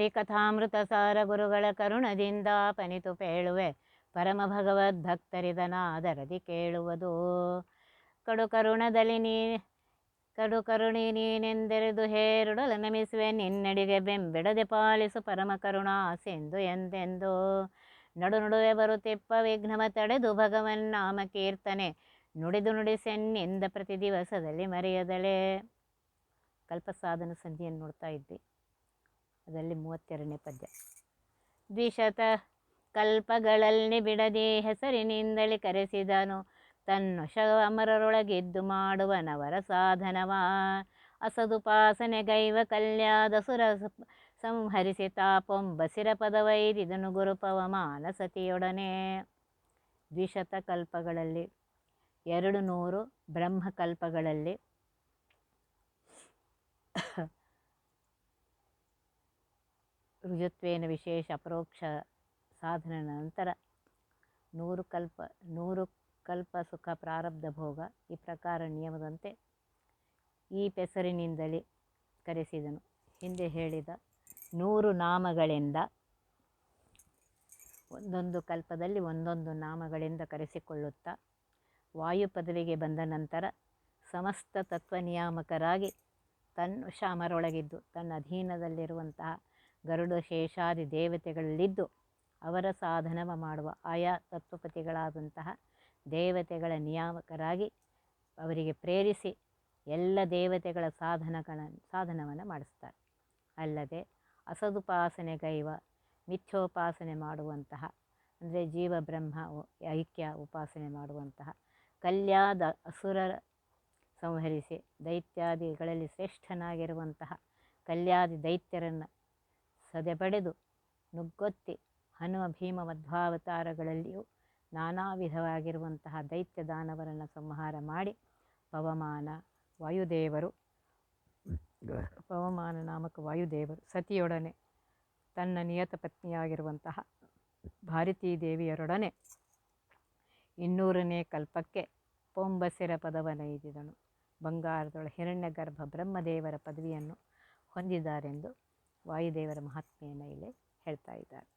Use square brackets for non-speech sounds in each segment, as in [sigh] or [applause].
ಹರಿಕಥಾಮೃತ ಸಾರ ಗುರುಗಳ ಕರುಣದಿಂದ ಪನಿತು ಪೇಳುವೆ. ಪರಮ ಭಗವದ್ ಭಕ್ತರಿದನಾದರದಿ ಕೇಳುವುದು. ಕಡು ಕರುಣದಲ್ಲಿ ನೀ, ಕಡು ಕರುಣಿ ನೀನೆಂದೆರೆದು ಹೇರುಡಲ ನಮಿಸುವೆ. ನಿನ್ನಡಿಗೆ ಬೆಂಬಿಡದೆ ಪಾಲಿಸು ಪರಮ ಕರುಣಾಸೆಂದು ಎಂದೆಂದು. ನಡು ನಡುವೆ ಬರುತ್ತಿಪ್ಪ ವಿಘ್ನವ ತಡೆದು ಭಗವನ್ ನಾಮ ಕೀರ್ತನೆ. ನುಡಿದು ನುಡಿಸೆನ್ನಿಂದ ಪ್ರತಿ ದಿವಸದಲ್ಲಿ ಮರೆಯದಲೇ. ಕಲ್ಪಸಾಧನ ಸಂಧಿಯನ್ನು ನೋಡ್ತಾ ಇದ್ವಿ. ಅದರಲ್ಲಿ ಮೂವತ್ತೆರಡನೇ ಪದ್ಯ. ದ್ವಿಶತ ಕಲ್ಪಗಳಲ್ಲಿ ಬಿಡದೆ ಹೆಸರಿನಿಂದಲೇ ಕರೆಸಿದನು. ತನ್ನ ಶ ಮಾಡುವನವರ ಮಾಡುವ ನವರ ಸಾಧನವ ಕಲ್ಯಾದ ಸುರ ಸಂಹರಿಸಿ ತಾಪೊಂಬಸಿರ ಪದವೈದಿದನು ಗುರುಪವ ಮಾನಸತಿಯೊಡನೆ. ದ್ವಿಶತ ಕಲ್ಪಗಳಲ್ಲಿ ಎರಡು ನೂರು ಬ್ರಹ್ಮಕಲ್ಪಗಳಲ್ಲಿ ರುಜುತ್ವೇನ ವಿಶೇಷ ಅಪರೋಕ್ಷ ಸಾಧನ ನಂತರ ನೂರು ಕಲ್ಪ ನೂರು ಕಲ್ಪ ಸುಖ ಪ್ರಾರಬ್ಧ ಭೋಗ ಈ ಪ್ರಕಾರ ನಿಯಮದಂತೆ ಈ ಪೆಸರಿನಿಂದಲೇ ಕರೆಸಿದನು. ಹಿಂದೆ ಹೇಳಿದ ನೂರು ನಾಮಗಳಿಂದ ಒಂದೊಂದು ಕಲ್ಪದಲ್ಲಿ ಒಂದೊಂದು ನಾಮಗಳಿಂದ ಕರೆಸಿಕೊಳ್ಳುತ್ತಾ ವಾಯು ಪದವಿಗೆ ಬಂದ ನಂತರ ಸಮಸ್ತ ತತ್ವ ನಿಯಾಮಕರಾಗಿ ತನ್ನ ಶಾಮರೊಳಗಿದ್ದು ತನ್ನ ಅಧೀನದಲ್ಲಿರುವಂತಹ ಗರುಡ ಶೇಷಾದಿ ದೇವತೆಗಳಲ್ಲಿದ್ದು ಅವರ ಸಾಧನವ ಮಾಡುವ ಆಯಾ ತತ್ವಪತಿಗಳಾದಂತಹ ದೇವತೆಗಳ ನಿಯಾಮಕರಾಗಿ ಅವರಿಗೆ ಪ್ರೇರಿಸಿ ಎಲ್ಲ ದೇವತೆಗಳ ಸಾಧನಗಳ ಸಾಧನವನ್ನು ಮಾಡಿಸ್ತಾರೆ. ಅಲ್ಲದೆ ಅಸದುಪಾಸನೆಗೈವ ಮಿಥ್ಯೋಪಾಸನೆ ಮಾಡುವಂತಹ, ಅಂದರೆ ಜೀವ, ಬ್ರಹ್ಮ, ಐಕ್ಯ ಉಪಾಸನೆ ಮಾಡುವಂತಹ, ಕಲ್ಯಾದ ಅಸುರರ ಸಂಹರಿಸಿ ದೈತ್ಯಾದಿಗಳಲ್ಲಿ ಶ್ರೇಷ್ಠನಾಗಿರುವಂತಹ ಕಲ್ಯಾದಿ ದೈತ್ಯರನ್ನು ಸದೆಬಡೆದು ನುಗ್ಗೊತ್ತಿ ಹನುಮ ಭೀಮ ಮಧ್ವಾವತಾರಗಳಲ್ಲಿಯೂ ನಾನಾ ವಿಧವಾಗಿರುವಂತಹ ದೈತ್ಯ ದಾನವರನ್ನು ಸಂಹಾರ ಮಾಡಿ ಪವಮಾನ ವಾಯುದೇವರು ಪವಮಾನ ನಾಮಕ ವಾಯುದೇವರು ಸತಿಯೊಡನೆ ತನ್ನ ನಿಯತ ಪತ್ನಿಯಾಗಿರುವಂತಹ ಭಾರತೀ ದೇವಿಯರೊಡನೆ ಇನ್ನೂರನೇ ಕಲ್ಪಕ್ಕೆ ಪೊಂಬಸಿರ ಪದವನೈದಿದನು ಬಂಗಾರದೊಳ ಹಿರಣ್ಯಗರ್ಭ ಬ್ರಹ್ಮದೇವರ ಪದವಿಯನ್ನು ಹೊಂದಿದ್ದಾರೆಂದು ವಾಯುದೇವರ ಮಹಾತ್ಮೆಯನ್ನು ಇಲ್ಲಿ ಹೇಳ್ತಾ ಇದ್ದಾರೆ.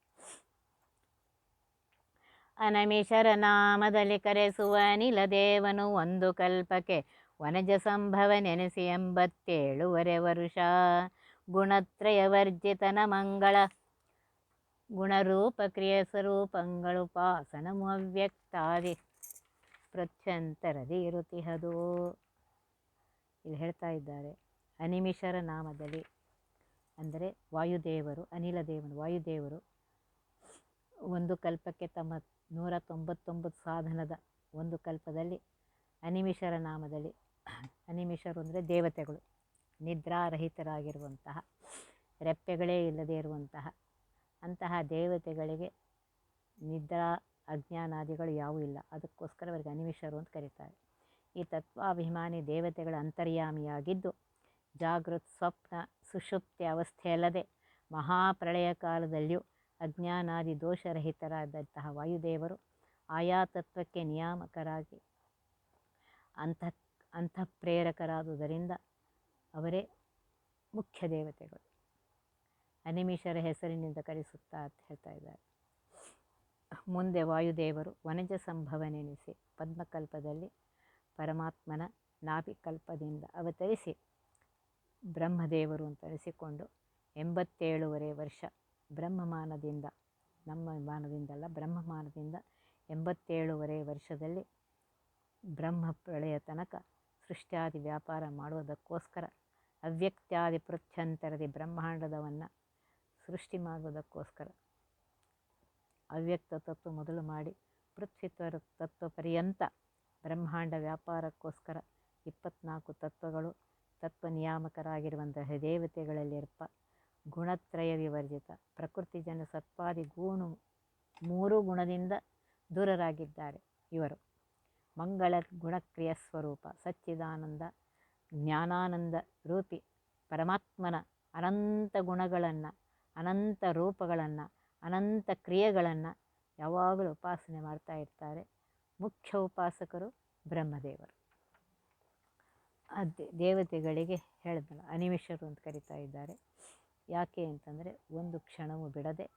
ಅನಮಿಷರ ನಾಮದಲ್ಲಿ ಕರೆಸುವ ನಿಲದೇವನು ಒಂದು ಕಲ್ಪಕ್ಕೆ ವನಜ ಸಂಭವ ನೆನೆಸಿ ಎಂಬತ್ತೇಳುವರೆ ವರುಷ. ಗುಣತ್ರಯ ವರ್ಜಿತನ ಮಂಗಳ ಗುಣರೂಪ ಕ್ರಿಯ ಸ್ವರೂಪಗಳು ಪಾಸನ ಅವ್ಯಕ್ತಾದಿ ಪ್ರತ್ಯಂತರದಿ ಇರುತಿಹದು ಇಲ್ಲಿ ಹೇಳ್ತಾ ಇದ್ದಾರೆ ಅನಿಮಿಷರ ನಾಮದಲ್ಲಿ ಅಂದರೆ ವಾಯುದೇವರು, ಅನಿಲ ದೇವನು, ವಾಯುದೇವರು ಒಂದು ಕಲ್ಪಕ್ಕೆ ತಮ್ಮ ನೂರ ತೊಂಬತ್ತೊಂಬತ್ತು ಸಾಧನದ ಒಂದು ಕಲ್ಪದಲ್ಲಿ, ಅನಿಮಿಷರ ನಾಮದಲ್ಲಿ, ಅನಿಮಿಷರು ಅಂದರೆ ದೇವತೆಗಳು, ನಿದ್ರಾರಹಿತರಾಗಿರುವಂತಹ, ರೆಪ್ಪೆಗಳೇ ಇಲ್ಲದೇ ಇರುವಂತಹ, ಅಂತಹ ದೇವತೆಗಳಿಗೆ ನಿದ್ರಾ ಅಜ್ಞಾನಾದಿಗಳು ಯಾವೂ ಇಲ್ಲ. ಅದಕ್ಕೋಸ್ಕರ ಅವರಿಗೆ ಅನಿಮಿಷರು ಅಂತ ಕರೀತಾರೆ. ಈ ತತ್ವಾಭಿಮಾನಿ ದೇವತೆಗಳ ಅಂತರ್ಯಾಮಿಯಾಗಿದ್ದು ಜಾಗೃತ್ ಸ್ವಪ್ನ ಸುಷುಪ್ತಿ ಅವಸ್ಥೆಯಲ್ಲದೆ ಮಹಾಪ್ರಳಯ ಕಾಲದಲ್ಲಿಯೂ ಅಜ್ಞಾನಾದಿ ದೋಷರಹಿತರಾದಂತಹ ವಾಯುದೇವರು ಆಯಾ ತತ್ವಕ್ಕೆ ನಿಯಾಮಕರಾಗಿ ಅಂಥ ಅಂತಃಪ್ರೇರಕರಾದುದರಿಂದ ಅವರೇ ಮುಖ್ಯ ದೇವತೆಗಳು. ಅನಿಮಿಷರ ಹೆಸರಿನಿಂದ ಕರೆಸುತ್ತಾ ಅಂತ ಹೇಳ್ತಾ ಇದ್ದಾರೆ. ಮುಂದೆ ವಾಯುದೇವರು ವನಜ ಸಂಭವನೆನಿಸಿ ಪದ್ಮಕಲ್ಪದಲ್ಲಿ ಪರಮಾತ್ಮನ ನಾಭಿಕಲ್ಪದಿಂದ ಅವತರಿಸಿ ಬ್ರಹ್ಮದೇವರು ಅಂತ ಅನಿಸಿಕೊಂಡು ಎಂಬತ್ತೇಳುವರೆ ವರ್ಷ ಬ್ರಹ್ಮಮಾನದಿಂದ ನಮ್ಮ ಮಾನದಿಂದಲ್ಲ ಬ್ರಹ್ಮಮಾನದಿಂದ ಎಂಬತ್ತೇಳುವರೆ ವರ್ಷದಲ್ಲಿ ಬ್ರಹ್ಮ ಪ್ರಳಯ ತನಕ ಸೃಷ್ಟ್ಯಾದಿ ವ್ಯಾಪಾರ ಮಾಡುವುದಕ್ಕೋಸ್ಕರ ಅವ್ಯಕ್ತ್ಯಾದಿ ಪೃಥ್ಯಂತರದಿ ಬ್ರಹ್ಮಾಂಡದವನ್ನು ಸೃಷ್ಟಿ ಮಾಡುವುದಕ್ಕೋಸ್ಕರ ಅವ್ಯಕ್ತ ತತ್ವ ಮೊದಲು ಮಾಡಿ ಪೃಥ್ವಿತ್ವರ ತತ್ವ ಪರ್ಯಂತ ಬ್ರಹ್ಮಾಂಡ ವ್ಯಾಪಾರಕ್ಕೋಸ್ಕರ ಇಪ್ಪತ್ನಾಲ್ಕು ತತ್ವಗಳು ತತ್ವ ನಿಯಾಮಕರಾಗಿರುವಂತಹ ದೇವತೆಗಳಲ್ಲಿರ್ಪ, ಗುಣತ್ರಯ ವಿವರ್ಜಿತ. ಪ್ರಕೃತಿ ಜನ ಸತ್ಪಾದಿ ಗೂಣು ಮೂರು ಗುಣದಿಂದ ದೂರರಾಗಿದ್ದಾರೆ ಇವರು. ಮಂಗಳ ಗುಣಕ್ರಿಯ ಸ್ವರೂಪ, ಸಚ್ಚಿದಾನಂದ, ಜ್ಞಾನಾನಂದ ರೂಪಿ, ಪರಮಾತ್ಮನ ಅನಂತ ಗುಣಗಳನ್ನು, ಅನಂತ ರೂಪಗಳನ್ನು, ಅನಂತ ಕ್ರಿಯೆಗಳನ್ನು ಯಾವಾಗಲೂ ಉಪಾಸನೆ ಮಾಡ್ತಾ ಇರ್ತಾರೆ. ಮುಖ್ಯ ಉಪಾಸಕರು ಬ್ರಹ್ಮದೇವರು. ಆ ದೇ- ದೇವತೆಗಳಿಗೆ ಹೇಳಿದ್ನಲ್ಲ ಅನಿಮಿಷರು ಅಂತ ಕರಿತಾ ಇದ್ದಾರೆ. ಯಾಕೆ ಅಂತಂದರೆ ಒಂದು ಕ್ಷಣವೂ ಬಿಡದೆ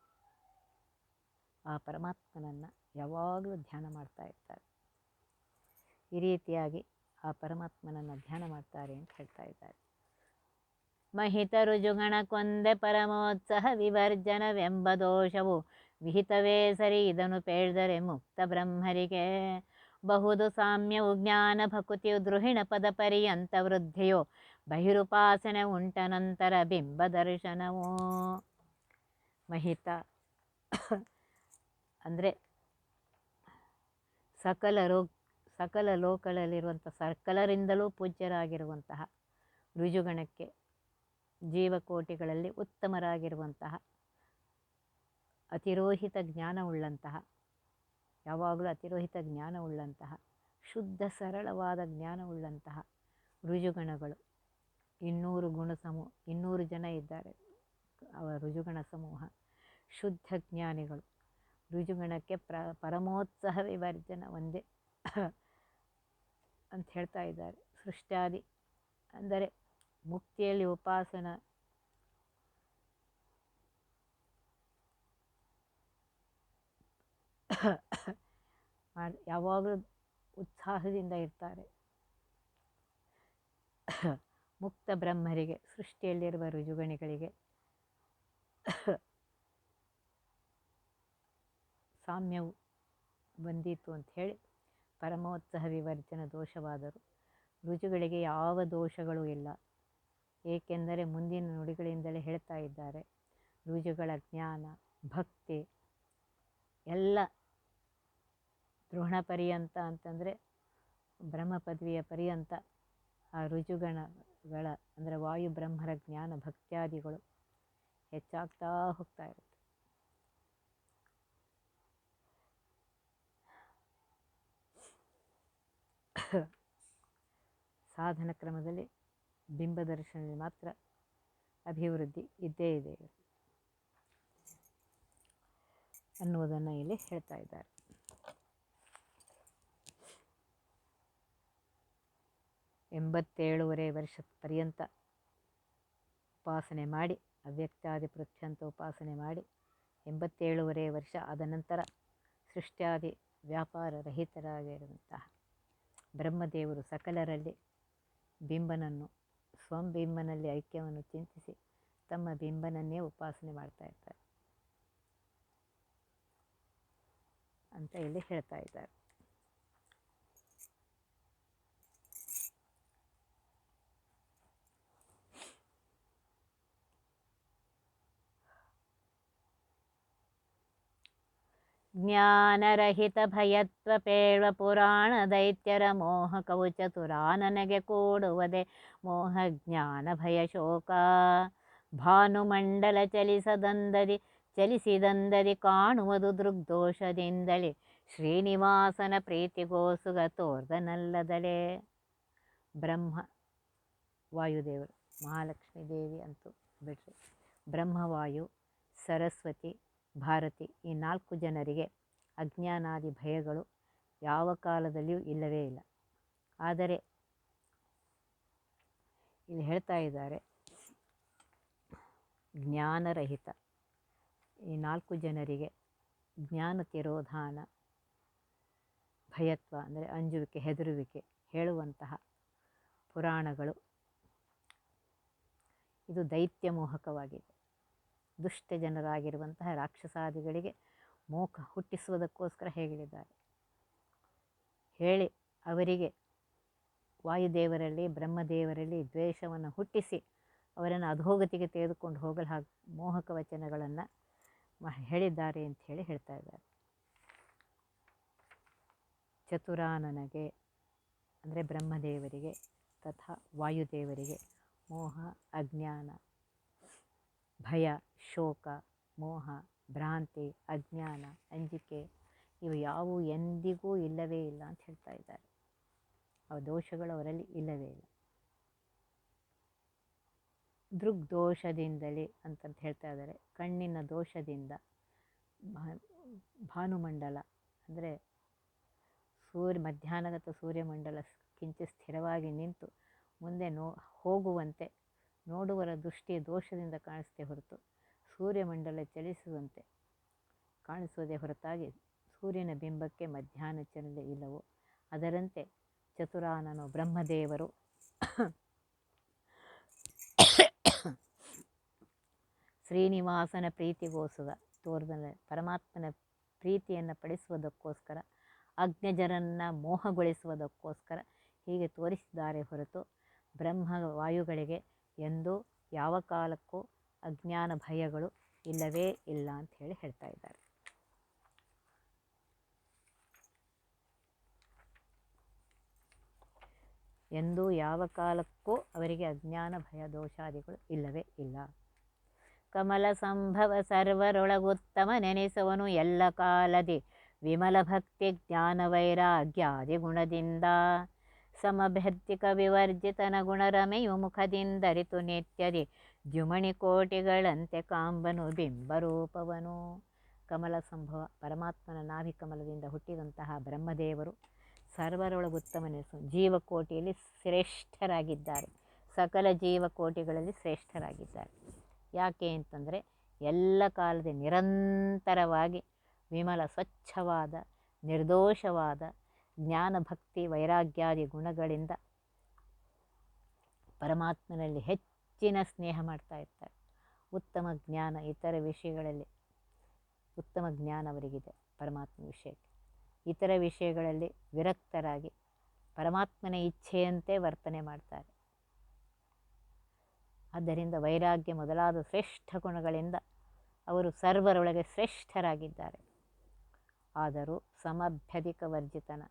ಆ ಪರಮಾತ್ಮನನ್ನು ಯಾವಾಗಲೂ ಧ್ಯಾನ ಮಾಡ್ತಾ ಇರ್ತಾರೆ. ಈ ರೀತಿಯಾಗಿ ಆ ಪರಮಾತ್ಮನನ್ನು ಧ್ಯಾನ ಮಾಡ್ತಾರೆ ಅಂತ ಹೇಳ್ತಾ ಇದ್ದಾರೆ. ಮಹಿತ ರುಜುಗಣ ಕೊಂದೆ ಪರಮೋತ್ಸಹ ವಿವರ್ಜನವೆಂಬ ದೋಷವು ವಿಹಿತವೇ ಸರಿ ಇದನ್ನು ಪೇಳ್ದರೆ ಮುಕ್ತ ಬ್ರಹ್ಮರಿಗೆ. ಬಹುದು ಸಾಮ್ಯವು ಜ್ಞಾನ ಭಕುತಿಯು ದ್ರೋಹಿಣ ಪದ ಪರ್ಯಂತ ವೃದ್ಧಿಯೋ. ಬಹಿರುಪಾಸನೆ ಉಂಟ ನಂತರ ಬಿಂಬ ದರ್ಶನವೋ. ಮಹಿತ. ಅಂದರೆ ಸಕಲ ರೋ, ಸಕಲ ಲೋಕಗಳಲ್ಲಿರುವಂಥ ಸಕಲರಿಂದಲೂ ಪೂಜ್ಯರಾಗಿರುವಂತಹ ರುಜುಗಣಕ್ಕೆ ಜೀವಕೋಟಿಗಳಲ್ಲಿ ಉತ್ತಮರಾಗಿರುವಂತಹ, ಅತಿರೋಹಿತ ಜ್ಞಾನವುಳ್ಳಂತಹ ಯಾವಾಗಲೂ ಅತಿರೋಹಿತ ಜ್ಞಾನವುಳ್ಳಂತಹ, ಶುದ್ಧ ಸರಳವಾದ ಜ್ಞಾನವುಳ್ಳಂತಹ ರುಜುಗಣಗಳು ಇನ್ನೂರು ಗುಣ ಸಮೂಹ ಇನ್ನೂರು ಜನ ಇದ್ದಾರೆ ಅವರ ರುಜುಗಣ ಸಮೂಹ. ಶುದ್ಧ ಜ್ಞಾನಿಗಳು. ರುಜುಗಣಕ್ಕೆ ಪ್ರ ಪರಮೋತ್ಸಾಹ ವಿವರ್ಜನ ಒಂದೇ ಅಂತ ಹೇಳ್ತಾ ಇದ್ದಾರೆ. ಸೃಷ್ಟಾದಿ, ಅಂದರೆ ಮುಕ್ತಿಯಲ್ಲಿ ಉಪಾಸನ ಯಾವಾಗಲೂ ಉತ್ಸಾಹದಿಂದ ಇರ್ತಾರೆ. ಮುಕ್ತ ಬ್ರಹ್ಮರಿಗೆ, ಸೃಷ್ಟಿಯಲ್ಲಿರುವ ರುಜುಗಣಿಗಳಿಗೆ. ಸಾಮ್ಯವು ಬಂದಿತ್ತು ಅಂತ ಹೇಳಿ ಪರಮೋತ್ಸಹ ವಿವರ್ಜನ ದೋಷವಾದರು. ರುಜುಗಳಿಗೆ ಯಾವ ದೋಷಗಳು ಇಲ್ಲ. ಏಕೆಂದರೆ ಮುಂದಿನ ನುಡಿಗಳಿಂದಲೇ ಹೇಳ್ತಾ ಇದ್ದಾರೆ. ರುಜುಗಳ ಜ್ಞಾನ, ಭಕ್ತಿ, ಎಲ್ಲ ದ್ರೋಣ ಪರ್ಯಂತ ಅಂತಂದರೆ ಬ್ರಹ್ಮ ಪದವಿಯ ಪರ್ಯಂತ ಆ ರುಜುಗಣಗಳ ಅಂದರೆ ವಾಯು ಬ್ರಹ್ಮರ ಜ್ಞಾನ ಭಕ್ತ್ಯಾದಿಗಳು ಹೆಚ್ಚಾಗ್ತಾ ಹೋಗ್ತಾ ಇರುತ್ತೆ. ಸಾಧನ ಕ್ರಮದಲ್ಲಿ ಬಿಂಬ ದರ್ಶನದಲ್ಲಿ ಮಾತ್ರ ಅಭಿವೃದ್ಧಿ ಇದ್ದೇ ಇದೆ. ಅನ್ನುವುದನ್ನು ಇಲ್ಲಿ ಹೇಳ್ತಾ ಇದ್ದಾರೆ. ಎಂಬತ್ತೇಳುವರೆ ವರ್ಷ ಪರ್ಯಂತ ಉಪಾಸನೆ ಮಾಡಿ, ಅವ್ಯಕ್ತಾದಿ ಪೃಥ್ಯಂತ ಉಪಾಸನೆ ಮಾಡಿ, ಎಂಬತ್ತೇಳುವರೆ ವರ್ಷ ಆದ ನಂತರ ಸೃಷ್ಟ್ಯಾದಿ ವ್ಯಾಪಾರ ರಹಿತರಾಗಿರುವಂತಹ ಬ್ರಹ್ಮದೇವರು ಸಕಲರಲ್ಲಿ ಬಿಂಬನನ್ನು, ಸ್ವಂ ಬಿಂಬನಲ್ಲಿ ಐಕ್ಯವನ್ನು ಚಿಂತಿಸಿ ತಮ್ಮ ಬಿಂಬನನ್ನೇ ಉಪಾಸನೆ ಮಾಡ್ತಾ ಇರ್ತಾರೆ ಅಂತ ಇಲ್ಲಿ ಹೇಳ್ತಾ ಇದ್ದಾರೆ. ಜ್ಞಾನರಹಿತ ಭಯತ್ವ ಪೇಳ್ವ ಪುರಾಣ ದೈತ್ಯರ ಮೋಹ ಕವಚತುರ ನನಗೆ ಕೂಡುವುದೇ ಮೋಹ ಜ್ಞಾನ ಭಯ ಶೋಕ. ಭಾನುಮಂಡಲ ಚಲಿಸದಂದದಿ ಚಲಿಸಿದಂದದಿ ಕಾಣುವುದು ದೃಗ್ದೋಷದಿಂದಲೇ ಶ್ರೀನಿವಾಸನ ಪ್ರೀತಿಗೋಸುಗ ತೋರ್ದನಲ್ಲದಲೇ. ಬ್ರಹ್ಮ ವಾಯುದೇವರು ಮಹಾಲಕ್ಷ್ಮೀ ದೇವಿ ಅಂತೂ ಬಿಡ್ರಿ. ಬ್ರಹ್ಮವಾಯು ಸರಸ್ವತಿ ಭಾರತಿ, ಈ ನಾಲ್ಕು ಜನರಿಗೆ ಅಜ್ಞಾನಾದಿ ಭಯಗಳು ಯಾವ ಕಾಲದಲ್ಲಿಯೂ ಇಲ್ಲವೇ ಇಲ್ಲ. ಆದರೆ ಇಲ್ಲಿ ಹೇಳ್ತಾ ಇದ್ದಾರೆ, ಜ್ಞಾನರಹಿತ, ಈ ನಾಲ್ಕು ಜನರಿಗೆ ಜ್ಞಾನ ತಿರೋಧಾನ, ಭಯತ್ವ ಅಂದರೆ ಅಂಜುವಿಕೆ, ಹೆದರುವಿಕೆ ಹೇಳುವಂತಹ ಪುರಾಣಗಳು. ಇದು ದೈತ್ಯ ಮೋಹಕವಾಗಿದೆ ದುಷ್ಟ ಜನರಾಗಿರುವಂತಹ ರಾಕ್ಷಸಾದಿಗಳಿಗೆ ಮೋಕ ಹುಟ್ಟಿಸುವುದಕ್ಕೋಸ್ಕರ ಹೇಳಿದ್ದಾರೆ. ಹೇಳಿ ಅವರಿಗೆ ವಾಯುದೇವರಲ್ಲಿ, ಬ್ರಹ್ಮದೇವರಲ್ಲಿ ದ್ವೇಷವನ್ನು ಹುಟ್ಟಿಸಿ ಅವರನ್ನು ಅಧೋಗತಿಗೆ ತೆಗೆದುಕೊಂಡು ಹೋಗಲು ಹಾಗೆ ಮೋಹಕ ವಚನಗಳನ್ನು ಹೇಳಿದ್ದಾರೆ ಅಂತ ಹೇಳಿ ಹೇಳ್ತಾ ಇದ್ದಾರೆ. ಚತುರಾನನಗೆ ಅಂದರೆ ಬ್ರಹ್ಮದೇವರಿಗೆ ತಥಾ ವಾಯುದೇವರಿಗೆ ಮೋಹ, ಅಜ್ಞಾನ ಭಯ, ಶೋಕ, ಮೋಹ, ಭ್ರಾಂತಿ, ಅಜ್ಞಾನ, ಅಂಜಿಕೆ ಇವು ಯಾವು ಎಂದಿಗೂ ಇಲ್ಲವೇ ಇಲ್ಲ ಅಂತ ಹೇಳ್ತಾ ಇದ್ದಾರೆ. ಆ ದೋಷಗಳು ಅವರಲ್ಲಿ ಇಲ್ಲವೇ ಇಲ್ಲ. ದೃಗ್ದೋಷದಿಂದಲೇ ಅಂತಂತ ಹೇಳ್ತಾ ಇದ್ದಾರೆ. ಕಣ್ಣಿನ ದೋಷದಿಂದ ಭಾನುಮಂಡಲ ಅಂದರೆ ಸೂರ್ಯ ಮಧ್ಯಾಹ್ನಗತ ಸೂರ್ಯಮಂಡಲ ಕಿಂಚಿತ್ ಸ್ಥಿರವಾಗಿ ನಿಂತು ಮುಂದೆ ನೋ, ಹೋಗುವಂತೆ ನೋಡುವರ ದೃಷ್ಟಿ ದೋಷದಿಂದ ಕಾಣಿಸದೆ ಹೊರತು ಸೂರ್ಯಮಂಡಲ ಚಲಿಸುವಂತೆ ಕಾಣಿಸುವುದೇ ಹೊರತಾಗಿ ಸೂರ್ಯನ ಬಿಂಬಕ್ಕೆ ಮಧ್ಯಾಹ್ನ ಚಲನೆ ಇಲ್ಲವೋ, ಅದರಂತೆ ಚತುರಾನನು ಬ್ರಹ್ಮದೇವರು ಶ್ರೀನಿವಾಸನ ಪ್ರೀತಿಗೋಸ್ಕರ ತೋರಿದ ಪರಮಾತ್ಮನ ಪ್ರೀತಿಯನ್ನು ಪಡಿಸುವುದಕ್ಕೋಸ್ಕರ, ಅಗ್ನಿಜರನ್ನು ಮೋಹಗೊಳಿಸುವುದಕ್ಕೋಸ್ಕರ ಹೀಗೆ ತೋರಿಸಿದ್ದಾರೆ ಹೊರತು ಬ್ರಹ್ಮ ವಾಯುಗಳಿಗೆ ಎಂದೂ ಯಾವ ಕಾಲಕ್ಕೂ ಅಜ್ಞಾನ ಭಯಗಳು ಇಲ್ಲವೇ ಇಲ್ಲ ಅಂತ ಹೇಳಿ ಹೇಳ್ತಾ ಇದ್ದಾರೆ. ಎಂದು ಯಾವ ಕಾಲಕ್ಕೂ ಅವರಿಗೆ ಅಜ್ಞಾನ ಭಯ ದೋಷಾದಿಗಳು ಇಲ್ಲವೇ ಇಲ್ಲ. ಕಮಲ ಸಂಭವ ಸರ್ವರೊಳಗುತ್ತಮ ನೆನೆಸುವನು ಎಲ್ಲ ಕಾಲದಿ ವಿಮಲ ಭಕ್ತಿ ಜ್ಞಾನ ವೈರಾಗ್ಯಾದಿ ಗುಣದಿಂದ ಸಮಭ್ಯರ್ಥಿಕ ವಿವರ್ಜಿತನ ಗುಣರಮೆಯು ಮುಖದಿಂದರಿತು ನಿತ್ಯದಿ ದ್ಯುಮಣಿ ಕೋಟಿಗಳಂತೆ ಕಾಂಬನು ಬಿಂಬರೂಪವನು. ಕಮಲ ಸಂಭವ, ಪರಮಾತ್ಮನ ನಾಭಿ ಕಮಲದಿಂದ ಹುಟ್ಟಿದಂತಹ ಬ್ರಹ್ಮದೇವರು ಸರ್ವರೊಳಗುತ್ತಮನೆಸು ಜೀವಕೋಟಿಯಲ್ಲಿ ಶ್ರೇಷ್ಠರಾಗಿದ್ದಾರೆ. ಸಕಲ ಜೀವಕೋಟಿಗಳಲ್ಲಿ ಶ್ರೇಷ್ಠರಾಗಿದ್ದಾರೆ. ಯಾಕೆ ಅಂತಂದರೆ ಎಲ್ಲ ಕಾಲದ ನಿರಂತರವಾಗಿ ವಿಮಲ ಸ್ವಚ್ಛವಾದ, ನಿರ್ದೋಷವಾದ ಜ್ಞಾನ ಭಕ್ತಿ ವೈರಾಗ್ಯಾದಿ ಗುಣಗಳಿಂದ ಪರಮಾತ್ಮನಲ್ಲಿ ಹೆಚ್ಚಿನ ಸ್ನೇಹ ಮಾಡ್ತಾ ಇರ್ತಾರೆ. ಉತ್ತಮ ಜ್ಞಾನ ಇತರ ವಿಷಯಗಳಲ್ಲಿ, ಉತ್ತಮ ಜ್ಞಾನ ಅವರಿಗಿದೆ ಪರಮಾತ್ಮ ವಿಷಯಕ್ಕೆ. ಇತರ ವಿಷಯಗಳಲ್ಲಿ ವಿರಕ್ತರಾಗಿ ಪರಮಾತ್ಮನ ಇಚ್ಛೆಯಂತೆ ವರ್ತನೆ ಮಾಡ್ತಾರೆ. ಆದ್ದರಿಂದ ವೈರಾಗ್ಯ ಮೊದಲಾದ ಶ್ರೇಷ್ಠ ಗುಣಗಳಿಂದ ಅವರು ಸರ್ವರೊಳಗೆ ಶ್ರೇಷ್ಠರಾಗಿದ್ದಾರೆ. ಆದರೂ ಸಮಭ್ಯಧಿಕ ವರ್ಜಿತನ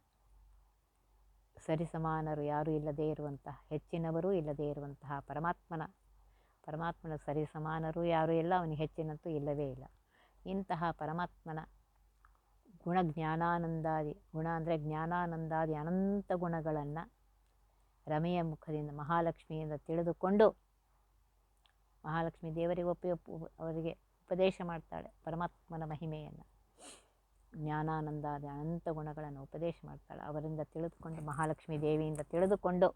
ಸರಿಸಮಾನರು ಯಾರೂ ಇಲ್ಲದೇ ಇರುವಂತಹ, ಹೆಚ್ಚಿನವರೂ ಇಲ್ಲದೇ ಇರುವಂತಹ ಪರಮಾತ್ಮನ ಪರಮಾತ್ಮನ ಸರಿಸಮಾನರು ಯಾರೂ ಇಲ್ಲ, ಅವನಿಗೆ ಹೆಚ್ಚಿನಂತೂ ಇಲ್ಲವೇ ಇಲ್ಲ. ಇಂತಹ ಪರಮಾತ್ಮನ ಗುಣ ಜ್ಞಾನಾನಂದಾದಿ ಗುಣ ಅಂದರೆ ಜ್ಞಾನಾನಂದಾದಿ ಅನಂತ ಗುಣಗಳನ್ನು ರಮೆಯ ಮುಖದಿಂದ, ಮಹಾಲಕ್ಷ್ಮಿಯಿಂದ ತಿಳಿದುಕೊಂಡು ಮಹಾಲಕ್ಷ್ಮಿ ದೇವರಿಗೆ ಒಪ್ಪಿ, ಒಪ್ಪು, ಅವರಿಗೆ ಉಪದೇಶ ಮಾಡ್ತಾಳೆ ಪರಮಾತ್ಮನ ಮಹಿಮೆಯನ್ನು. ಜ್ಞಾನಾನಂದಾದಿ ಅನಂತ ಗುಣಗಳನ್ನು ಉಪದೇಶ ಮಾಡ್ತಾಳೆ. ಅವರಿಂದ ತಿಳಿದುಕೊಂಡು ಮಹಾಲಕ್ಷ್ಮಿ ದೇವಿಯಿಂದ ತಿಳಿದುಕೊಂಡು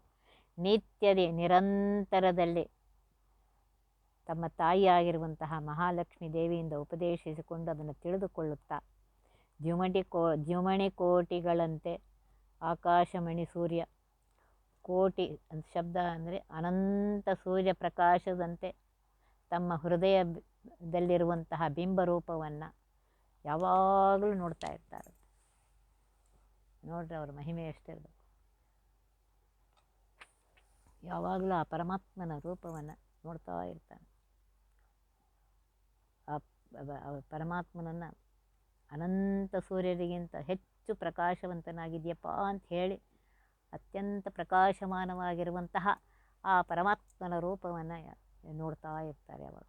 ನಿತ್ಯದೇ ನಿರಂತರದಲ್ಲಿ ತಮ್ಮ ತಾಯಿಯಾಗಿರುವಂತಹ ಮಹಾಲಕ್ಷ್ಮಿ ದೇವಿಯಿಂದ ಉಪದೇಶಿಸಿಕೊಂಡು ಅದನ್ನು ತಿಳಿದುಕೊಳ್ಳುತ್ತಾ ದ್ಯುಮಟಿ ಕೋ, ದ್ಯುಮಣಿ ಕೋಟಿಗಳಂತೆ ಆಕಾಶಮಣಿ ಸೂರ್ಯ, ಕೋಟಿ ಶಬ್ದ ಅಂದರೆ ಅನಂತ ಸೂರ್ಯ ಪ್ರಕಾಶದಂತೆ ತಮ್ಮ ಹೃದಯದಲ್ಲಿರುವಂತಹ ಬಿಂಬರೂಪವನ್ನು ಯಾವಾಗಲೂ ನೋಡ್ತಾ ಇರ್ತಾರೆ. ನೋಡ್ರಿ ಅವ್ರ ಮಹಿಮೆ ಎಷ್ಟಿರಬೇಕು. ಯಾವಾಗಲೂ ಆ ಪರಮಾತ್ಮನ ರೂಪವನ್ನು ನೋಡ್ತಾ ಇರ್ತಾನೆ. ಆ ಪರಮಾತ್ಮನನ್ನು ಅನಂತ ಸೂರ್ಯರಿಗಿಂತ ಹೆಚ್ಚು ಪ್ರಕಾಶವಂತನಾಗಿದೆಯಪ್ಪ ಅಂತ ಹೇಳಿ ಅತ್ಯಂತ ಪ್ರಕಾಶಮಾನವಾಗಿರುವಂತಹ ಆ ಪರಮಾತ್ಮನ ರೂಪವನ್ನು ನೋಡ್ತಾ ಇರ್ತಾರೆ ಅವಾಗ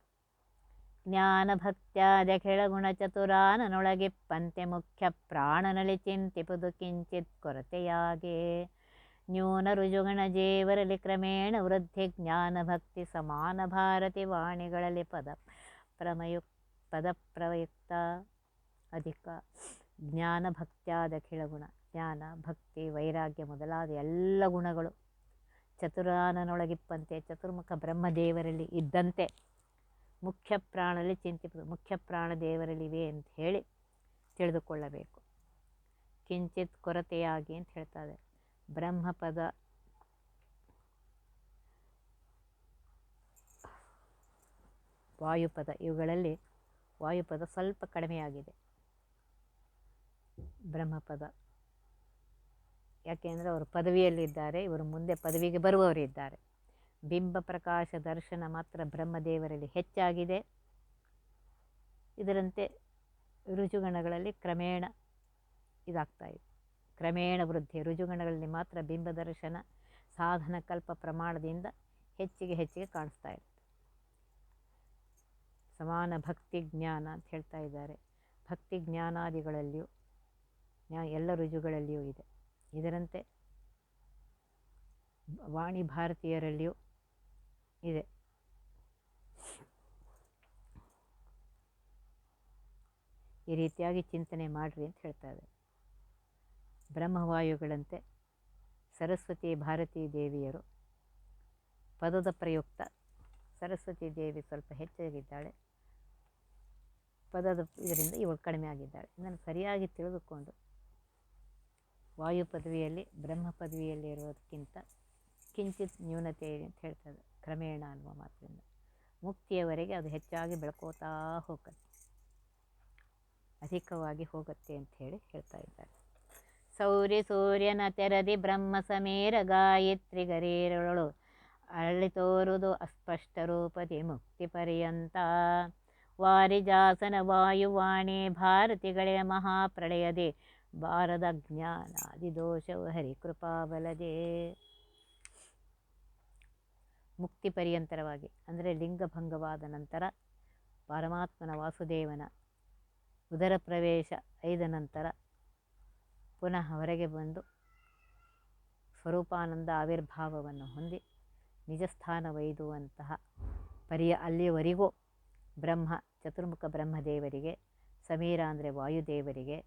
ಜ್ಞಾನ ಭಕ್ತ್ಯಾದ ಕೆಳಗುಣ ಚತುರಾನನೊಳಗಿಪ್ಪಂತೆ ಮುಖ್ಯ ಪ್ರಾಣನಲಿ ಚಿಂತಿಪುದು ಕಿಂಚಿತ್ ಕೊರತೆಯಾಗೆ. ನ್ಯೂನ ರುಜುಗಣ ಜೇವರಲಿ ಕ್ರಮೇಣ ವೃದ್ಧಿ ಜ್ಞಾನ ಭಕ್ತಿ ಸಮಾನ ಭಾರತಿ ವಾಣಿಗಳಲ್ಲಿ ಪದ ಪ್ರಮಯುಕ್, ಪದ ಪ್ರಯುಕ್ತ ಅಧಿಕ. ಜ್ಞಾನ ಭಕ್ತ್ಯಾದ ಕೆಳಗುಣ ಜ್ಞಾನ, ಭಕ್ತಿ, ವೈರಾಗ್ಯ ಮೊದಲಾದ ಎಲ್ಲ ಗುಣಗಳು ಚತುರಾನನೊಳಗಿಪ್ಪಂತೆ ಚತುರ್ಮುಖ ಬ್ರಹ್ಮದೇವರಲ್ಲಿ ಇದ್ದಂತೆ. ಮುಖ್ಯ ಪ್ರಾಣಲ್ಲಿ ಚಿಂತಿಪದು ಮುಖ್ಯ ಪ್ರಾಣ ದೇವರಲ್ಲಿವೆ ಅಂತ ಹೇಳಿ ತಿಳಿದುಕೊಳ್ಳಬೇಕು. ಕಿಂಚಿತ್ ಕೊರತೆಯಾಗಿ ಅಂತ ಹೇಳ್ತಾರೆ. ಬ್ರಹ್ಮಪದ ವಾಯುಪದ, ಇವುಗಳಲ್ಲಿ ವಾಯುಪದ ಸ್ವಲ್ಪ ಕಡಿಮೆಯಾಗಿದೆ. ಬ್ರಹ್ಮಪದ. ಯಾಕೆಂದರೆ ಅವರು ಪದವಿಯಲ್ಲಿದ್ದಾರೆ, ಇವರು ಮುಂದೆ ಪದವಿಗೆ ಬರುವವರಿದ್ದಾರೆ. ಬಿಂಬ ಪ್ರಕಾಶ ದರ್ಶನ ಮಾತ್ರ ಬ್ರಹ್ಮದೇವರಲ್ಲಿ ಹೆಚ್ಚಾಗಿದೆ. ಇದರಂತೆ ರುಜುಗಣಗಳಲ್ಲಿ ಕ್ರಮೇಣ ಇದಾಗ್ತಾ ಇದೆ. ಕ್ರಮೇಣ ವೃದ್ಧಿ ರುಜುಗಣಗಳಲ್ಲಿ ಮಾತ್ರ ಬಿಂಬ ದರ್ಶನ ಸಾಧನ ಕಲ್ಪ ಪ್ರಮಾಣದಿಂದ ಹೆಚ್ಚಿಗೆ ಹೆಚ್ಚಿಗೆ ಕಾಣಿಸ್ತಾ ಇರುತ್ತೆ ಸಮಾನ ಭಕ್ತಿ ಜ್ಞಾನ ಅಂತ ಹೇಳ್ತಾ ಇದ್ದಾರೆ. ಭಕ್ತಿ ಜ್ಞಾನಾದಿಗಳಲ್ಲಿಯೂ, ಜ್ಞಾ, ಎಲ್ಲ ರುಜುಗಳಲ್ಲಿಯೂ ಇದೆ. ಇದರಂತೆ ವಾಣಿ ಭಾರತೀಯರಲ್ಲಿಯೂ ಇದೆ. ಈ ರೀತಿಯಾಗಿ ಚಿಂತನೆ ಮಾಡಿರಿ ಅಂತ ಹೇಳ್ತಾರೆ. ಬ್ರಹ್ಮವಾಯುಗಳಂತೆ ಸರಸ್ವತಿ ಭಾರತೀ ದೇವಿಯರು ಪದದ ಪ್ರಯುಕ್ತ ಸರಸ್ವತಿ ದೇವಿ ಸ್ವಲ್ಪ ಹೆಚ್ಚಾಗಿದ್ದಾಳೆ. ಪದದ ಇದರಿಂದ ಇವಳು ಕಡಿಮೆ ಆಗಿದ್ದಾಳೆ. ಇದನ್ನು ಸರಿಯಾಗಿ ತಿಳಿದುಕೊಂಡು ವಾಯು ಪದವಿಯಲ್ಲಿ ಬ್ರಹ್ಮ ಪದವಿಯಲ್ಲಿ ಇರೋದಕ್ಕಿಂತ ಕಿಂಚಿತ್ ನ್ಯೂನತೆ ಇದೆ ಅಂತ ಹೇಳ್ತದೆ ಕ್ರಮೇಣ ಅನ್ನುವ ಮಾತಿನಿಂದ. ಮುಕ್ತಿಯವರೆಗೆ ಅದು ಹೆಚ್ಚಾಗಿ ಬೆಳ್ಕೋತಾ ಹೋಗುತ್ತೆ. ಅಧಿಕವಾಗಿ ಹೋಗುತ್ತೆ ಅಂತ ಹೇಳಿ ಹೇಳ್ತಾ ಇದ್ದಾರೆ. ಸೌರಿ ಸೂರ್ಯನ ತೆರದಿ ಬ್ರಹ್ಮ ಸಮೇರ ಗಾಯತ್ರಿ ಗರೀರಳು ಅರಳಿ ತೋರುದು ಅಸ್ಪಷ್ಟ ರೂಪದಿ ಮುಕ್ತಿ ಪರ್ಯಂತ. ವಾರಿಜಾಸನ ವಾಯುವಾಣಿ ಭಾರತಿಗಳೇ ಮಹಾಪ್ರಳಯದೆ. ಜ್ಞಾನಾದಿ ದೋಷವು ಹರಿಕೃಪಾಬಲದೆ ಮುಕ್ತಿ ಪರ್ಯಂತರವಾಗಿ, ಅಂದರೆ ಲಿಂಗಭಂಗವಾದ ನಂತರ ಪರಮಾತ್ಮನ ವಾಸುದೇವನ ಉದರ ಪ್ರವೇಶ ಐದ ನಂತರ ಪುನಃ ಹೊರಗೆ ಬಂದು ಸ್ವರೂಪಾನಂದ ಆವಿರ್ಭಾವವನ್ನು ಹೊಂದಿ ನಿಜ ಸ್ಥಾನವೈದುವಂತಹ ಪರಿಯ ಅಲ್ಲಿಯವರೆಗೂ ಬ್ರಹ್ಮ, ಚತುರ್ಮುಖ ಬ್ರಹ್ಮದೇವರಿಗೆ, ಸಮೀರ ಅಂದರೆ ವಾಯುದೇವರಿಗೆ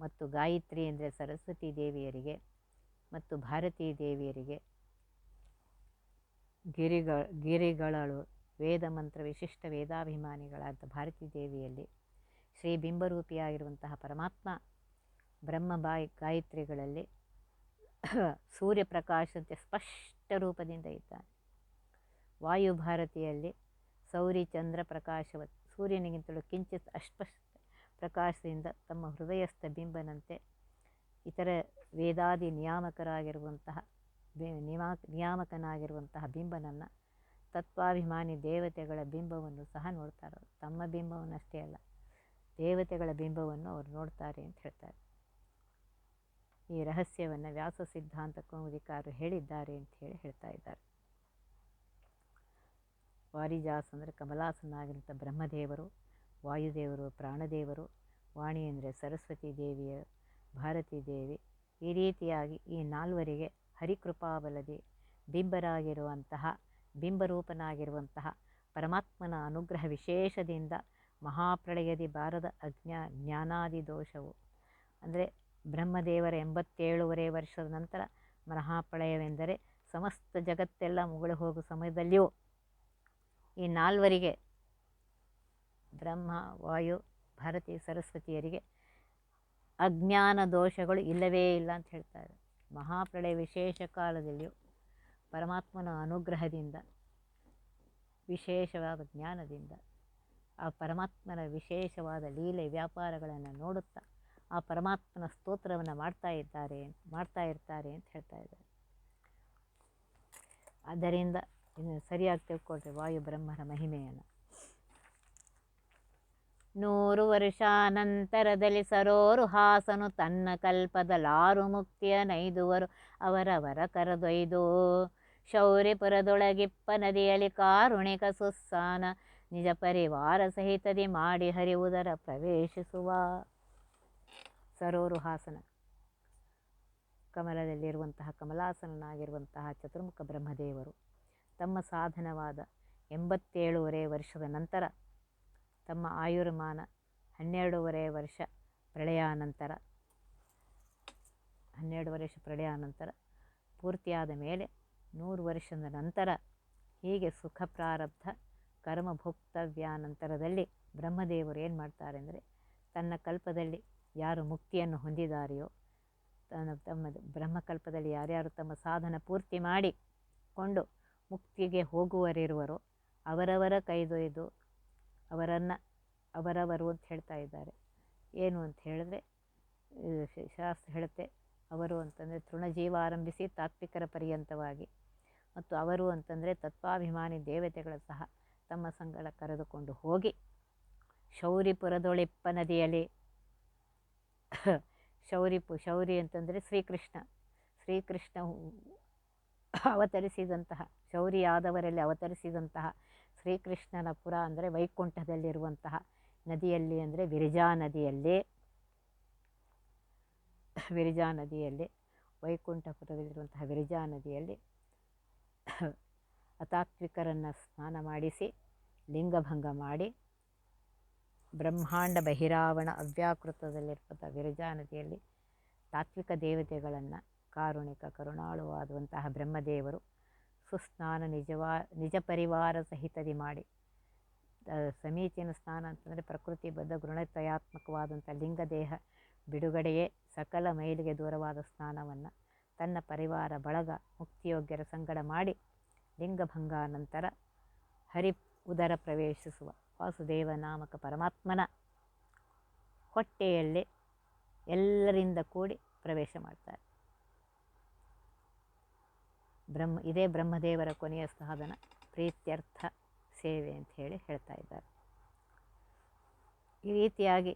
ಮತ್ತು ಗಾಯತ್ರಿ ಅಂದರೆ ಸರಸ್ವತಿ ದೇವಿಯರಿಗೆ ಮತ್ತು ಭಾರತೀ ದೇವಿಯರಿಗೆ ಗಿರಿಗಳ, ಗಿರಿಗಳಳು ವೇದ ಮಂತ್ರ ವಿಶಿಷ್ಟ ವೇದಾಭಿಮಾನಿಗಳಾದ ಭಾರತೀ ದೇವಿಯಲ್ಲಿ ಶ್ರೀ ಬಿಂಬರೂಪಿಯಾಗಿರುವಂತಹ ಪರಮಾತ್ಮ ಬ್ರಹ್ಮ ಬಾಯಿ, ಗಾಯತ್ರಿಗಳಲ್ಲಿ [coughs] ಸೂರ್ಯಪ್ರಕಾಶದಂತೆ ಸ್ಪಷ್ಟ ರೂಪದಿಂದ ಇದ್ದಾನೆ. ವಾಯುಭಾರತಿಯಲ್ಲಿ ಸೌರಿ, ಚಂದ್ರ ಪ್ರಕಾಶವ, ಸೂರ್ಯನಿಗಿಂತಲೂ ಕಿಂಚಿತ್ ಅಸ್ಪಷ್ಟ ಪ್ರಕಾಶದಿಂದ ತಮ್ಮ ಹೃದಯಸ್ಥ ಬಿಂಬನಂತೆ ಇತರ ವೇದಾದಿ ನಿಯಾಮಕರಾಗಿರುವಂತಹ ನಿಮಾ ನಿಯಾಮಕನಾಗಿರುವಂತಹ ಬಿಂಬನನ್ನು ತತ್ವಾಭಿಮಾನಿ ದೇವತೆಗಳ ಬಿಂಬವನ್ನು ಸಹ ನೋಡ್ತಾರೆ. ತಮ್ಮ ಬಿಂಬವನ್ನಷ್ಟೇ ಅಲ್ಲ, ದೇವತೆಗಳ ಬಿಂಬವನ್ನು ಅವರು ನೋಡ್ತಾರೆ ಅಂತ ಹೇಳ್ತಾರೆ ಈ ರಹಸ್ಯವನ್ನು ವ್ಯಾಸ ಸಿದ್ಧಾಂತ ಕೌಮುದಿಕಾರರು ಹೇಳಿದ್ದಾರೆ ಅಂತ ಹೇಳಿ ಹೇಳ್ತಾ ಇದ್ದಾರೆ ವಾರಿಜಾಸ್ ಅಂದರೆ ಕಮಲಾಸನಾಗಿರುವಂಥ ಬ್ರಹ್ಮದೇವರು, ವಾಯುದೇವರು, ಪ್ರಾಣದೇವರು, ವಾಣಿ ಅಂದರೆ ಸರಸ್ವತಿ ದೇವಿಯ ಭಾರತೀ ದೇವಿ, ಈ ರೀತಿಯಾಗಿ ಈ ನಾಲ್ವರಿಗೆ ಹರಿಕೃಪಾಬಲದಿ ಬಿಂಬರಾಗಿರುವಂತಹ, ಬಿಂಬರೂಪನಾಗಿರುವಂತಹ ಪರಮಾತ್ಮನ ಅನುಗ್ರಹ ವಿಶೇಷದಿಂದ ಮಹಾಪ್ರಳಯದಿ ಬಾರದ ಅಜ್ಞಾ ಜ್ಞಾನಾದಿ ದೋಷವು. ಅಂದರೆ ಬ್ರಹ್ಮದೇವರ ಎಂಬತ್ತೇಳುವರೆ ವರ್ಷದ ನಂತರ ಮಹಾಪ್ರಳಯವೆಂದರೆ ಸಮಸ್ತ ಜಗತ್ತೆಲ್ಲ ಮುಗಳು ಹೋಗುವ ಸಮಯದಲ್ಲಿಯೂ ಈ ನಾಲ್ವರಿಗೆ ಬ್ರಹ್ಮ, ವಾಯು ಭಾರತಿ ಸರಸ್ವತಿಯರಿಗೆ ಅಜ್ಞಾನ ದೋಷಗಳು ಇಲ್ಲವೇ ಇಲ್ಲ ಅಂತ ಹೇಳ್ತಾರೆ ಮಹಾಪ್ರಳಯ ವಿಶೇಷ ಕಾಲದಲ್ಲಿಯೂ ಪರಮಾತ್ಮನ ಅನುಗ್ರಹದಿಂದ, ವಿಶೇಷವಾದ ಜ್ಞಾನದಿಂದ ಆ ಪರಮಾತ್ಮನ ವಿಶೇಷವಾದ ಲೀಲೆ ವ್ಯಾಪಾರಗಳನ್ನು ನೋಡುತ್ತಾ ಆ ಪರಮಾತ್ಮನ ಸ್ತೋತ್ರವನ್ನು ಮಾಡ್ತಾ ಇದ್ದಾರೆ ಮಾಡ್ತಾ ಇರ್ತಾರೆ ಅಂತ ಹೇಳ್ತಾ ಇದ್ದಾರೆ. ಆದ್ದರಿಂದ ಇನ್ನು ಸರಿಯಾಗಿ ತಿಳ್ಕೊಳ್ರಿ ವಾಯು ಬ್ರಹ್ಮರ ಮಹಿಮೆಯನ್ನು. ನೂರು ವರ್ಷಾನಂತರದಲ್ಲಿ ಸರೋರು ಹಾಸನು ತನ್ನ ಕಲ್ಪದಲಾರು ಮುಕ್ತಿಯ ನೈದುವರು ಅವರವರ ಕರೆದೊಯ್ದು. ಶೌರ್ಯಪುರದೊಳಗಿಪ್ಪ ನದಿಯಲ್ಲಿ ಕಾರುಣಿಕ ಸುಸ್ಸಾನ ನಿಜ ಪರಿವಾರ ಸಹಿತದಿ ಮಾಡಿ ಹರಿವುದರ ಪ್ರವೇಶಿಸುವ ಸರೋರು ಹಾಸನ. ಕಮಲದಲ್ಲಿರುವಂತಹ ಕಮಲಾಸನನಾಗಿರುವಂತಹ ಚತುರ್ಮುಖ ಬ್ರಹ್ಮದೇವರು ತಮ್ಮ ಸಾಧನವಾದ ಎಂಬತ್ತೇಳುವರೆ ವರ್ಷದ ನಂತರ ತಮ್ಮ ಆಯುರ್ಮಾನ ಹನ್ನೆರಡೂವರೆ ವರ್ಷ ಪ್ರಳಯಾನಂತರ ಹನ್ನೆರಡು ವರ್ಷ ಪ್ರಳಯಾನಂತರ ಪೂರ್ತಿಯಾದ ಮೇಲೆ ನೂರು ವರ್ಷದ ನಂತರ ಹೀಗೆ ಸುಖ ಪ್ರಾರಬ್ಧ ಕರ್ಮ ಭೋಕ್ತವ್ಯಾನಂತರದಲ್ಲಿ ಬ್ರಹ್ಮದೇವರು ಏನು ಮಾಡ್ತಾರೆ ಅಂದರೆ ತನ್ನ ಕಲ್ಪದಲ್ಲಿ ಯಾರು ಮುಕ್ತಿಯನ್ನು ಹೊಂದಿದಾರೆಯೋ, ತನ್ನ ತಮ್ಮ ಬ್ರಹ್ಮಕಲ್ಪದಲ್ಲಿ ಯಾರ್ಯಾರು ತಮ್ಮ ಸಾಧನ ಪೂರ್ತಿ ಮಾಡಿ ಕೊಂಡು ಮುಕ್ತಿಗೆ ಹೋಗುವರಿರುವರೋ ಅವರವರ ಕೈದೊಯ್ದು ಅವರನ್ನು, ಅವರವರು ಅಂತ ಹೇಳ್ತಾ ಇದ್ದಾರೆ. ಏನು ಅಂತ ಹೇಳಿದ್ರೆ ಶಾಸ್ತ್ರ ಹೇಳುತ್ತೆ, ಅವರು ಅಂತಂದರೆ ತೃಣಜೀವ ಆರಂಭಿಸಿ ತಾತ್ವಿಕರ ಪರ್ಯಂತವಾಗಿ. ಮತ್ತು ಅವರು ಅಂತಂದರೆ ತತ್ವಾಭಿಮಾನಿ ದೇವತೆಗಳು ಸಹ ತಮ್ಮ ಸಂಗಡ ಕರೆದುಕೊಂಡು ಹೋಗಿ, ಶೌರಿಪುರದೊಳಿಪ್ಪ ನದಿಯಲ್ಲಿ, ಶೌರಿಪು, ಶೌರಿ ಅಂತಂದರೆ ಶ್ರೀಕೃಷ್ಣ. ಶ್ರೀಕೃಷ್ಣ ಅವತರಿಸಿದಂತಹ, ಶೌರಿಯಾದವರಲ್ಲಿ ಅವತರಿಸಿದಂತಹ ಶ್ರೀಕೃಷ್ಣನ ಪುರ ಅಂದರೆ ವೈಕುಂಠದಲ್ಲಿರುವಂತಹ ನದಿಯಲ್ಲಿ ಅಂದರೆ ವಿರಜಾ ನದಿಯಲ್ಲಿ ವಿರಜಾ ನದಿಯಲ್ಲಿ, ವೈಕುಂಠಪುರದಲ್ಲಿರುವಂತಹ ವಿರಜಾ ನದಿಯಲ್ಲಿ ಅತಾತ್ವಿಕರನ್ನು ಸ್ನಾನ ಮಾಡಿಸಿ, ಲಿಂಗಭಂಗ ಮಾಡಿ, ಬ್ರಹ್ಮಾಂಡ ಬಹಿರಾವಣ ಅವ್ಯಾಕೃತದಲ್ಲಿರುವಂಥ ವಿರಜಾ ನದಿಯಲ್ಲಿ ತಾತ್ವಿಕ ದೇವತೆಗಳನ್ನು ಕಾರುಣಿಕ, ಕರುಣಾಳುವಾದಂತಹ ಬ್ರಹ್ಮದೇವರು ಸುಸ್ನಾನ ನಿಜವಾ, ನಿಜ ಪರಿವಾರ ಸಹಿತದಿ ಮಾಡಿ. ಸಮೀಚೀನ ಸ್ನಾನ ಅಂತಂದರೆ ಪ್ರಕೃತಿ ಬದ್ಧ ಗುಣತ್ರಯಾತ್ಮಕವಾದಂಥ ಲಿಂಗದೇಹ ಬಿಡುಗಡೆಯೇ ಸಕಲ ಮೈಲಿಗೆ ದೂರವಾದ ಸ್ನಾನವನ್ನು ತನ್ನ ಪರಿವಾರ ಬಳಗ ಮುಕ್ತಿಯೋಗ್ಯರ ಸಂಗಡ ಮಾಡಿ ಲಿಂಗಭಂಗ ನಂತರ ಹರಿ ಉದರ ಪ್ರವೇಶಿಸುವ ವಾಸುದೇವ ನಾಮಕ ಪರಮಾತ್ಮನ ಹೊಟ್ಟೆಯಲ್ಲಿ ಎಲ್ಲರಿಂದ ಕೂಡಿ ಪ್ರವೇಶ ಮಾಡ್ತಾರೆ. ಬ್ರಹ್ಮ, ಇದೇ ಬ್ರಹ್ಮದೇವರ ಕೊನೆಯ ಸಾಧನ, ಪ್ರೀತ್ಯರ್ಥ ಸೇವೆ ಅಂತ ಹೇಳಿ ಹೇಳ್ತಾ ಇದ್ದಾರೆ. ಈ ರೀತಿಯಾಗಿ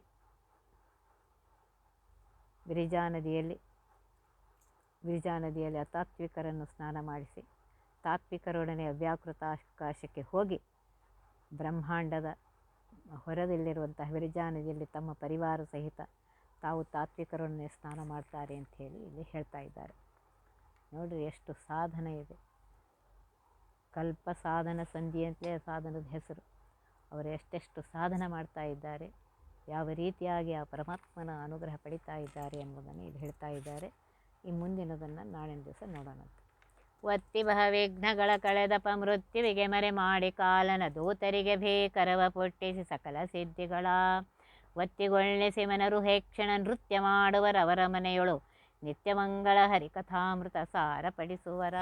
ಗಿರಿಜಾ ನದಿಯಲ್ಲಿ ಗಿರಿಜಾ ನದಿಯಲ್ಲಿ ಅತಾತ್ವಿಕರನ್ನು ಸ್ನಾನ ಮಾಡಿಸಿ, ತಾತ್ವಿಕರೊಡನೆ ಅವ್ಯಾಕೃತ ಆಕಾಶಕ್ಕೆ ಹೋಗಿ ಬ್ರಹ್ಮಾಂಡದ ಹೊರದಲ್ಲಿರುವಂತಹ ಗಿರಿಜಾ ನದಿಯಲ್ಲಿ ತಮ್ಮ ಪರಿವಾರ ಸಹಿತ ತಾವು ತಾತ್ವಿಕರೊಡನೆ ಸ್ನಾನ ಮಾಡ್ತಾರೆ ಅಂತ ಹೇಳಿ ಇಲ್ಲಿ ಹೇಳ್ತಾ ಇದ್ದಾರೆ. ನೋಡಿರಿ ಎಷ್ಟು ಸಾಧನ ಇದೆ. ಕಲ್ಪ ಸಾಧನ ಸಂಧಿ ಅಂತಲೇ ಸಾಧನದ ಹೆಸರು. ಅವರು ಎಷ್ಟೆಷ್ಟು ಸಾಧನ ಮಾಡ್ತಾ ಇದ್ದಾರೆ, ಯಾವ ರೀತಿಯಾಗಿ ಆ ಪರಮಾತ್ಮನ ಅನುಗ್ರಹ ಪಡಿತಾ ಇದ್ದಾರೆ ಎಂಬುದನ್ನು ಇಲ್ಲಿ ಹೇಳ್ತಾ ಇದ್ದಾರೆ. ಈ ಮುಂದಿನದನ್ನು ನಾಳಿನ ದಿವಸ ನೋಡೋಣ ಒತ್ತಿ ಬಹ ವಿಘ್ನಗಳ ಕಳೆದಪ ಮೃತ್ಯುವಿಗೆ ಮರೆ ಮಾಡಿ ಕಾಲನ ದೂತರಿಗೆ ಭೇಕರವ ಪೊಟ್ಟಿಸಿ ಸಕಲ ಸಿದ್ಧಿಗಳ. ಒತ್ತಿಗೊಳ್ಳಿಸಿ ಮನರು ಹೇಕ್ಷಣ ನೃತ್ಯ ಮಾಡುವರವರ ಮನೆಯೊಳು ನಿತ್ಯಮಂಗಳ ಹರಿಕಥಾಮೃತ ಸಾರ ಪಡಿಸುವರ